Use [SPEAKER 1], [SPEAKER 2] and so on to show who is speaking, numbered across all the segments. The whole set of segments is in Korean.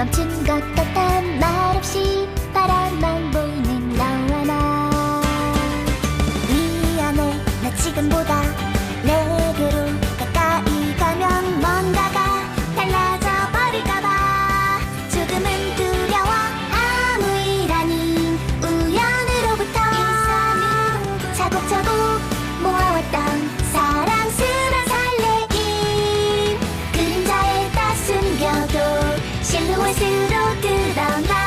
[SPEAKER 1] 멈춘 것 같단 말없이 바람만 보는 너와 나. 미안해 나 지금보다 길로 드러나?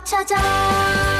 [SPEAKER 1] 찾아.